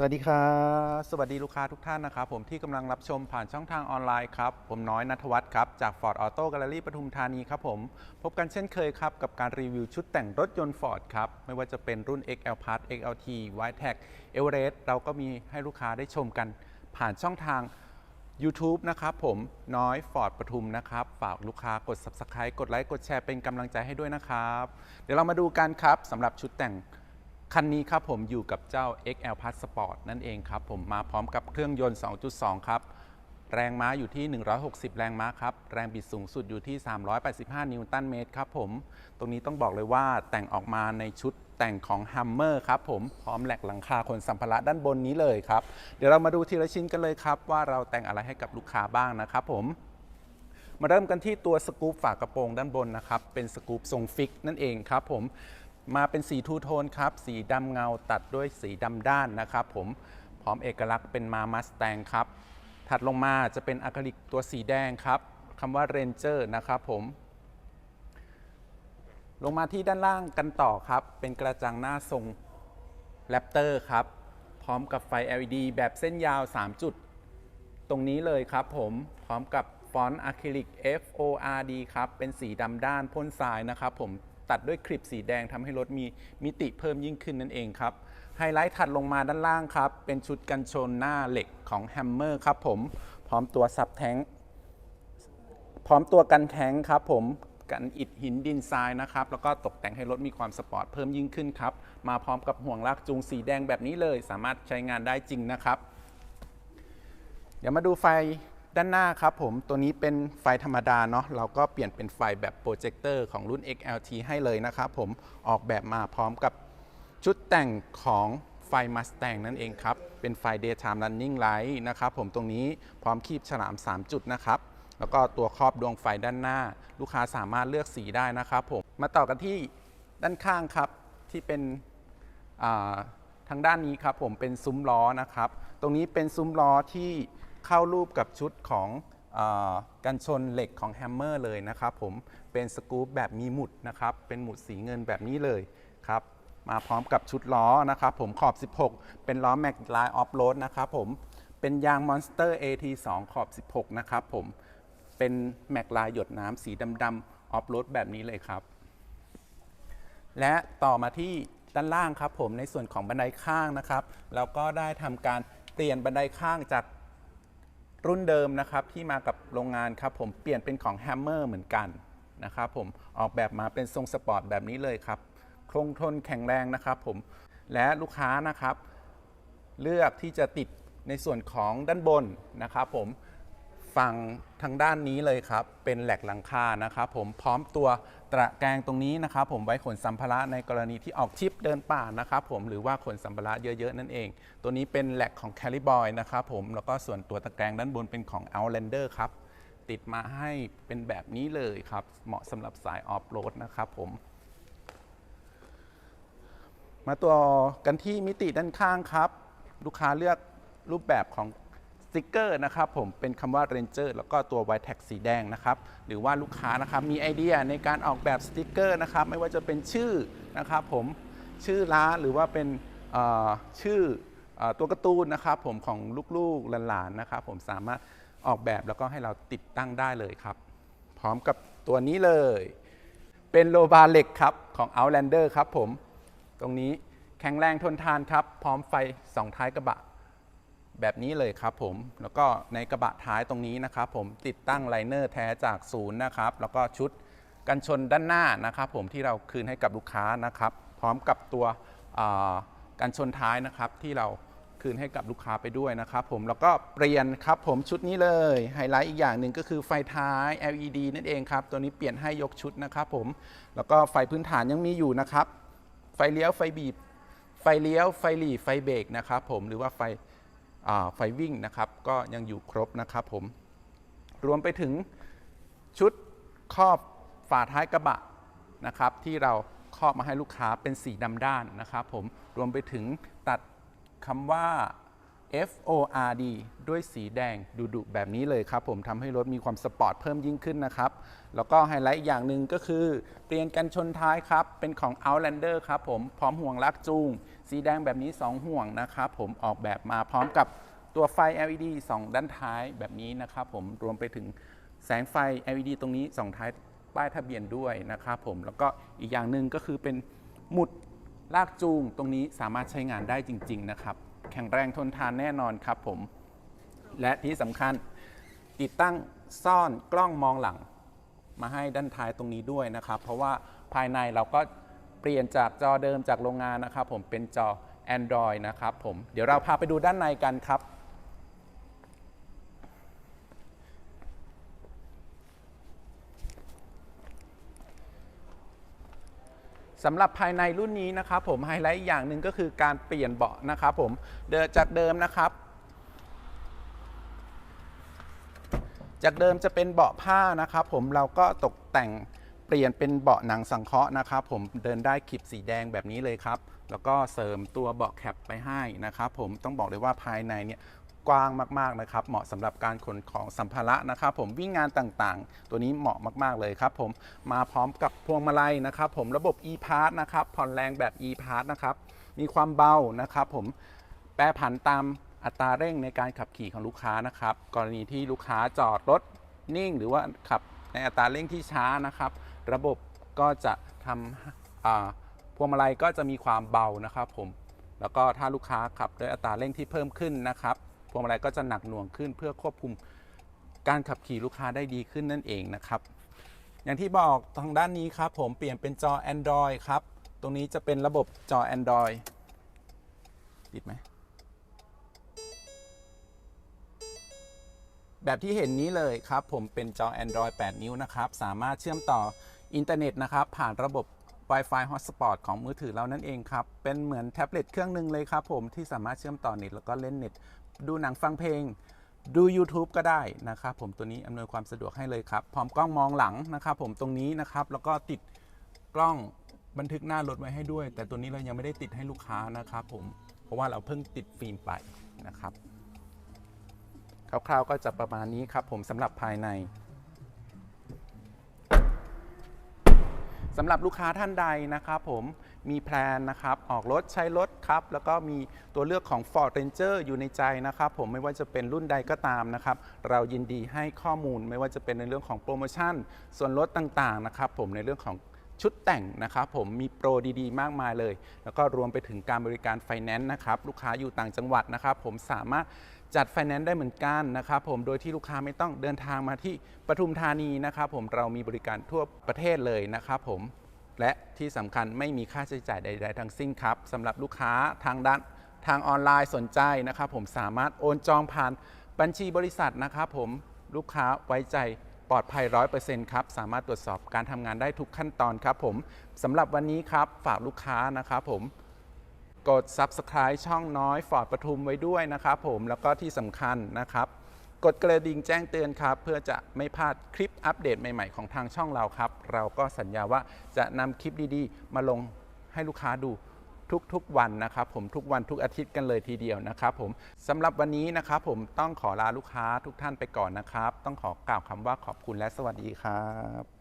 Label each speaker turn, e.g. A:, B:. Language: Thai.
A: สวัสดีครับสวัสดีลูกค้าทุกท่านนะครับ ผมที่กำลังรับชมผ่านช่องทางออนไลน์ครับ ผมน้อยนัทวัฒน์ครับ จาก Ford Auto Gallery ปทุมธานีครับผม พบกันเช่นเคยครับ กับการรีวิวชุดแต่งรถยนต์ Ford ครับ ไม่ว่าจะเป็นรุ่น XL Plus XLT Wildtrak Everest เราก็มีให้ลูกค้าได้ชมกัน ผ่านช่องทาง YouTube นะครับผมน้อย Ford ปทุมนะครับ ฝากลูกค้ากด Subscribe กดไลค์กดแชร์เป็นกำลังใจให้ด้วยนะครับ เดี๋ยวเรามาดูกันครับสำหรับชุดแต่ง คันนี้ครับผมอยู่กับเจ้า XL Plus Sport นั่นเองครับผมมาพร้อมกับเครื่องยนต์ 2.2 ครับ แรงม้าอยู่ที่ 160 แรงม้าครับ แรงบิดสูงสุดอยู่ที่ 385 นิวตันเมตรครับผม ตรงนี้ต้องบอกเลยว่าแต่งออกมาในชุดแต่งของ Hummer ครับผมพร้อมแหลกหลังคาคนสัมภาระด้านบนนี้เลยครับ เดี๋ยวเรามาดูทีละชิ้นกันเลยครับ ว่าเราแต่งอะไรให้กับลูกค้าบ้างนะครับผมมาเริ่มกันที่ตัวสกู๊ปฝากระโปรงด้านบนนะครับ เป็นสกู๊ปทรงฟิกนั่นเองครับผม มาเป็นสีทูโทนครับ สีดำเงาตัดด้วยสีดำด้านนะครับผมพร้อมเอกลักษณ์เป็นมามัสแตงครับ ถัดลงมาจะเป็นอะคริลิกตัวสีแดงครับคำว่าเรนเจอร์นะครับผม ลงมาที่ด้านล่างกันต่อครับ เป็นกระจังหน้าทรงแรปเตอร์ครับ พร้อมกับไฟ LED แบบเส้นยาว 3 จุด ตรงนี้เลยครับผม พร้อมกับฟอนต์อะคริลิก FORD ครับ เป็นสีดำด้านพ่นทรายนะครับผม ตัดด้วยคลิปสีแดงทำให้รถมีมิติเพิ่มยิ่งขึ้นนั่นเองครับไฮไลท์ถัดลงมาด้านล่างครับ เป็นชุดกันชนหน้าเหล็กของแฮมเมอร์ครับผมพร้อมตัวซับแท้งพร้อมตัวกันแท้งครับผมกันอิฐหินดินทรายนะครับ แล้วก็ตกแต่งให้รถมีความสปอร์ตเพิ่มยิ่งขึ้นครับ มาพร้อมกับห่วงลากจูงสีแดงแบบนี้เลย สามารถใช้งานได้จริงนะครับ เดี๋ยวมาดูไฟ ด้านหน้าครับผมตัวนี้เป็นไฟธรรมดาเนาะเราก็เปลี่ยนเป็นไฟแบบโปรเจคเตอร์ของรุ่น XLT ให้เลยนะครับผมออกแบบมาพร้อมกับชุดแต่งของไฟ Mustang นั่นเองครับ เป็นไฟ Daytime Running Light นะครับผมตรงนี้พร้อมคีบฉลาม 3 จุดนะครับ แล้วก็ตัวครอบดวงไฟด้านหน้า ลูกค้าสามารถเลือกสีได้นะครับผม มาต่อกันที่ด้านข้างครับ ที่เป็นทางด้านนี้ครับผมเป็นซุ้มล้อนะครับ ตรงนี้เป็นซุ้มล้อที่ เข้ารูปกับชุดของอกันชนเหล็กของแฮมเมอร์เลยนะครับผมเป็นสกู๊ปแบบมีหมุดนะครับเป็นหมุดสีเงินแบบนี้เลยครับมาพร้อมกับชุดล้อนะครับผมขอบ 16 เป็นล้อแม็กไลน์ออฟโรดนะครับผมเป็นยาง Monster AT2 ขอบ 16 นะครับผมเป็นแม็กลายหยดน้ำสีดำๆออฟโรดแบบนี้เลยครับ และต่อมาที่ด้านล่างครับผมในส่วนของบันไดข้างนะครับ เราก็ได้ทำการเปลี่ยนบันไดข้างจาก รุ่นเดิมนะครับที่มากับโรงงานครับผมเปลี่ยนเป็นของแฮมเมอร์เหมือนกันนะครับผมออกแบบมาเป็นทรงสปอร์ตแบบนี้เลยครับโครงทนแข็งแรงนะครับผมและลูกค้านะครับ เลือกที่จะติดในส่วนของด้านบนนะครับผม ฝั่งทางด้านนี้เลยครับ เป็นแหลกหลังคานะครับผมพร้อมตัวตระแกรงตรงนี้นะครับผมไว้ขนสัมภาระในกรณีที่ออกทริปเดินป่านะครับผมหรือว่าขนสัมภาระเยอะๆ นั่นเอง ตัวนี้เป็นแหลกของ c a l i b o y นะครับผมแล้วก็ส่วนตัวตะแกรงด้านบนเป็นของ Outlander ครับติดมาให้เป็นแบบนี้เลยครับ เหมาะสำหรับสายออฟโรดนะครับผม มาตัวกันที่มิติด้านข้างครับ ลูกค้าเลือกรูปแบบของ ติกเกอร์นะครับผมเป็นคำว่า Ranger แล้วก็ตัว White Tag สีแดงนะครับหรือว่าลูกค้านะครับมีไอเดียในการออกแบบสติกเกอร์นะครับไม่ว่าจะเป็นชื่อนะครับผมชื่อร้านหรือว่าเป็นชื่อเออตัวการ์ตูนนะครับผมของลูกๆหลานๆนะครับผมสามารถออกแบบแล้วก็ให้เราติดตั้งได้เลยครับ พร้อมกับตัวนี้เลย เป็นโลบาเหล็กครับของ Outlander ครับผมตรงนี้แข็งแรงทนทานครับ พร้อมไฟสองท้ายกระบะ แบบนี้เลยครับผม แล้วก็ในกระบะท้ายตรงนี้นะครับผมติดตั้งไลเนอร์แท้จากศูนย์นะครับ แล้วก็ชุดกันชนด้านหน้านะครับผมที่เราคืนให้กับลูกค้านะครับ พร้อมกับตัวกันชนท้ายนะครับที่เราคืนให้กับลูกค้าไปด้วยนะครับผมแล้วก็เปลี่ยนครับผมชุดนี้เลยไฮไลท์อีกอย่างหนึ่งก็คือไฟท้าย LED นั่นเองครับ ตัวนี้เปลี่ยนให้ยกชุดนะครับผมแล้วก็ไฟพื้นฐานยังมีอยู่นะครับ ไฟเลี้ยวไฟบีบ ไฟเลี้ยวไฟหลีไฟเบรกนะครับผมหรือว่าไฟ ไฟวิ่งนะครับก็ยังอยู่ครบนะครับผม รวมไปถึงชุดครอบฝาท้ายกระบะนะครับ ที่เราครอบมาให้ลูกค้าเป็นสีดำด้านนะครับผมรวมไปถึงตัดคำว่า F O R D ด้วยสีแดงดุๆแบบนี้เลยครับผมทำให้รถมีความสปอร์ตเพิ่มยิ่งขึ้นนะครับ แล้วก็ไฮไลท์อีกอย่างหนึ่งก็คือ เปลี่ยนกันชนท้ายครับ เป็นของ Outlander ครับผมพร้อมห่วงลากจูง สีแดงแบบนี้ 2 ห่วงนะครับผมออกแบบมาพร้อมกับตัวไฟ LED 2 ด้านท้ายแบบนี้นะครับผมรวมไปถึงแสงไฟ LED ตรงนี้ 2 ท้ายป้ายทะเบียนด้วยนะครับผมแล้วก็อีกอย่างหนึ่งก็คือเป็นหมุดลากจูงตรงนี้สามารถใช้งานได้จริง ๆ นะครับ แข็งแรงทนทานแน่นอนครับผม และที่สำคัญติดตั้งซ่อนกล้องมองหลัง มาให้ด้านท้ายตรงนี้ด้วยนะครับ เพราะว่าภายในเราก็ เปลี่ยนจากจอเดิมจากโรงงานนะครับผมเป็นจอ Android นะครับผมเดี๋ยวเราพาไปดูด้านในกันครับสำหรับภายในรุ่นนี้นะครับผมไฮไลท์อย่างหนึ่งก็คือการเปลี่ยนเบาะนะครับผมเดินจากเดิมนะครับ จากเดิมจะเป็นเบาะผ้านะครับผมเราก็ตกแต่ง เปลี่ยนเป็นเบาะหนังสังเคราะห์นะครับ ผมเดินได้ขีบสีแดงแบบนี้เลยครับ แล้วก็เสริมตัวเบาะแคปไปให้นะครับผมต้องบอกเลยว่าภายในเนี่ยกว้างมากๆนะครับ เหมาะสำหรับการขนของสัมภาระนะครับ ผมวิ่งงานต่างๆ ตัวนี้เหมาะมากๆเลยครับ ผมมาพร้อมกับพวงมาลัยนะครับ ผมระบบ e-pass นะครับผ่อนแรงแบบ e-pass นะครับมีความเบานะครับ ผมแปรผันตามอัตราเร่งในการขับขี่ของลูกค้านะครับ กรณีที่ลูกค้าจอดรถนิ่ง หรือว่าขับในอัตราเร่งที่ช้านะครับ ระบบก็จะทำพวงมาลัยก็จะมีความเบานะครับผมแล้วก็ถ้าลูกค้าขับด้วยอัตราเร่งที่เพิ่มขึ้นนะครับพวงมาลัยก็จะหนักหน่วงขึ้นเพื่อควบคุมการขับขี่ลูกค้าได้ดีขึ้นนั่นเองนะครับ อย่างที่บอกทางด้านนี้ครับผมเปลี่ยนเป็นจอ Android ครับ ตรงนี้จะเป็นระบบจอ Android ติดไหม แบบที่เห็นนี้เลยครับ ผมเป็นจอ Android 8 นิ้วนะครับ สามารถเชื่อมต่อ อินเทอร์เน็ตนะครับ ผ่านระบบ Wi-Fi Hotspot ของมือถือเรานั่นเองครับ เป็นเหมือนแท็บเล็ตเครื่องหนึ่งเลยครับผมที่สามารถเชื่อมต่อเน็ตแล้วก็เล่นเน็ต ดูหนังฟังเพลง ดู YouTube ก็ได้นะครับผมตัวนี้อำนวยความสะดวกให้เลยครับ พร้อมกล้องมองหลังนะครับผมตรงนี้นะครับ แล้วก็ติดกล้องบันทึกหน้ารถไว้ให้ด้วย แต่ตัวนี้เรายังไม่ได้ติดให้ลูกค้านะครับผมเพราะว่าเราเพิ่งติดฟิล์มไปนะครับคร่าวๆก็จะประมาณนี้ครับผมสำหรับภายใน สำหรับลูกค้าท่านใดนะครับผมมีแพลนนะครับออกรถใช้รถครับ แล้วก็มีตัวเลือกของ Ford Ranger อยู่ในใจนะครับผมไม่ว่าจะเป็นรุ่นใดก็ตามนะครับ เรายินดีให้ข้อมูลไม่ว่าจะเป็นในเรื่องของโปรโมชั่น ส่วนลดต่างๆนะครับผมในเรื่องของชุดแต่งนะครับผมมีโปรดีๆ มากมายเลย แล้วก็รวมไปถึงการบริการไฟแนนซ์นะครับลูกค้าอยู่ต่างจังหวัดนะครับผมสามารถ จัดไฟแนนซ์ได้เหมือนกันนะครับผมโดยที่ลูกค้าไม่ต้องเดินทางมาที่ปทุมธานีนะครับผมเรามีบริการทั่วประเทศเลยนะครับผมและที่สำคัญไม่มีค่าใช้จ่ายใด ๆ ทั้งสิ้นครับสำหรับลูกค้าทางด้านทางออนไลน์สนใจนะครับผมสามารถโอนจองผ่านบัญชีบริษัทนะครับผมลูกค้าไว้ใจปลอดภัย 100%ครับ สามารถตรวจสอบการทำงานได้ทุกขั้นตอนครับผมสำหรับวันนี้ครับ ฝากลูกค้านะครับผม กด Subscribe ช่องน้อยฟอร์ดปทุมไว้ด้วยนะครับผมแล้วก็ที่สำคัญนะครับ กดกระดิ่งแจ้งเตือนครับ เพื่อจะไม่พลาดคลิปอัปเดตใหม่ๆของทางช่องเราครับ เราก็สัญญาว่าจะนำคลิปดีๆ มาลงให้ลูกค้าดูทุกๆวันนะครับผมทุกวันทุกอาทิตย์กันเลยทีเดียวนะครับผมสำหรับวันนี้นะครับผมต้องขอลาลูกค้าทุกท่านไปก่อนนะครับ ต้องขอกล่าวคำว่าขอบคุณและสวัสดีครับ